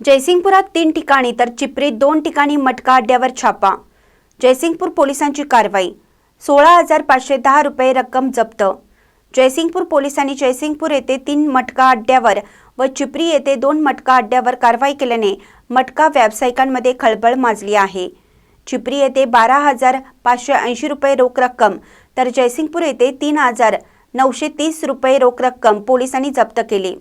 जयसिंगपुरात तीन ठिकाणी तर चिपरीत दोन ठिकाणी मटका अड्ड्यावर छापा. जयसिंगपूर पोलिसांची कारवाई. सोळा हजार पाचशे दहा रुपये रक्कम जप्त. जयसिंगपूर पोलिसांनी जयसिंगपूर येथे तीन मटका अड्ड्यावर व चिपरी येथे दोन मटका अड्ड्यावर कारवाई केल्याने मटका व्यावसायिकांमध्ये खळबळ माजली आहे. चिपरी येथे बारा हजार पाचशे ऐंशी रुपये रोख रक्कम तर जयसिंगपूर येथे तीन हजार नऊशे तीस रुपये रोख रक्कम पोलिसांनी जप्त केली.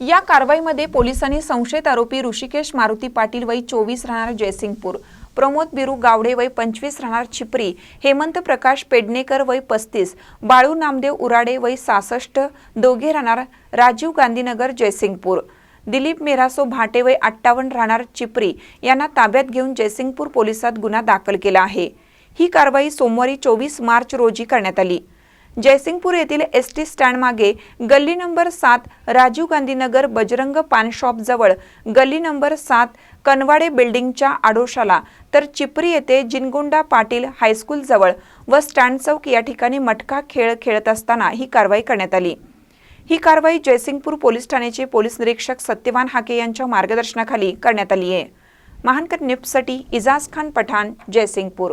या कारवाईमध्ये पोलिसांनी संशयित आरोपी ऋषिकेश मारुती पाटील वय चोवीस राहणार जयसिंगपूर प्रमोद बिरू गावडे वय पंचवीस राहणार चिपरी हेमंत प्रकाश पेडणेकर वय पस्तीस बाळू नामदेव उराडे वय सासष्ट दोघे राहणार राजीव गांधीनगर जयसिंगपूर. दिलीप मेरासो भाटे वय अठ्ठावन्न राहणार चिपरी यांना ताब्यात घेऊन जयसिंगपूर पोलिसात गुन्हा दाखल केला आहे. ही कारवाई सोमवारी चोवीस मार्च रोजी करण्यात आली. जयसिंगपूर येथील एस टी स्टँड मागे गल्ली नंबर सात राजीव गांधीनगर बजरंग पान शॉप जवळ गल्ली नंबर सात कनवाडे बिल्डिंगच्या आडोशाला तर चिपरी येथे जिनगुंडा पाटील हायस्कूल जवळ व स्टँड चौक या ठिकाणी मटका खेळ खेळत असताना ही कारवाई करण्यात आली. ही कारवाई जयसिंगपूर पोलीस ठाण्याचे पोलीस निरीक्षक सत्यवान हाके यांच्या मार्गदर्शनाखाली करण्यात आली आहे महानकर निप्ससाठी इजाज खान पठाण जयसिंगपूर.